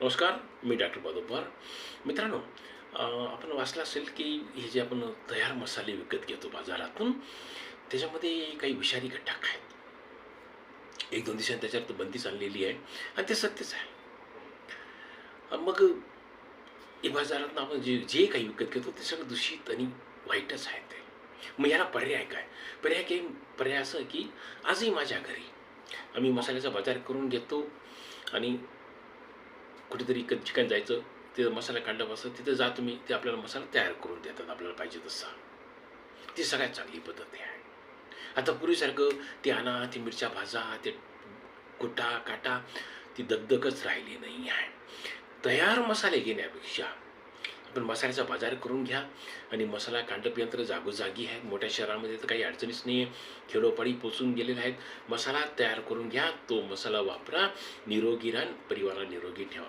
नमस्कार मी डॉक्टर बदोबर मित्रांनो आपण वाचलं असेल की हे जे आपण तयार मसाले विकत घेतो बाजारातून त्याच्यामध्ये काही विषारी घटक आहेत. एक दोन दिवसांनी त्याच्यावर बंदी चाललेली आहे आणि ते सत्यच आहे. मग हे बाजारातून आपण जे जे काही विकत घेतो ते सगळं दूषित आणि वाईटच आहे ते. मग याला पर्याय काय? पर्याय काही पर्याय असं की आजही माझ्या घरी आम्ही मसाल्याचा बाजार करून घेतो आणि कुठेतरी क ठिकाणी जायचं तिथं मसाला कांडप बसतं तिथं जा तुम्ही ते आपल्याला मसाला तयार करून देतात आपल्याला पाहिजे तसा. ती सगळ्यात चांगली पद्धत आहे. आता पूर्वीसारखं ते आणा ती मिरच्या भाजा ते कुटा काटा ती दगदगच राहिली नाही आहे. तयार मसाले घेण्यापेक्षा आपण मसाल्याचा बाजार करून घ्या. आणि मसाला कांडप यंत्र जागोजागी आहेत मोठ्या शहरामध्ये तर काही अडचणीच नाही आहे खेडोपाडी पोचून गेलेले आहेत. मसाला तयार करून घ्या. तो मसाला वापरा. निरोगी राहा परिवाराला निरोगी ठेवा.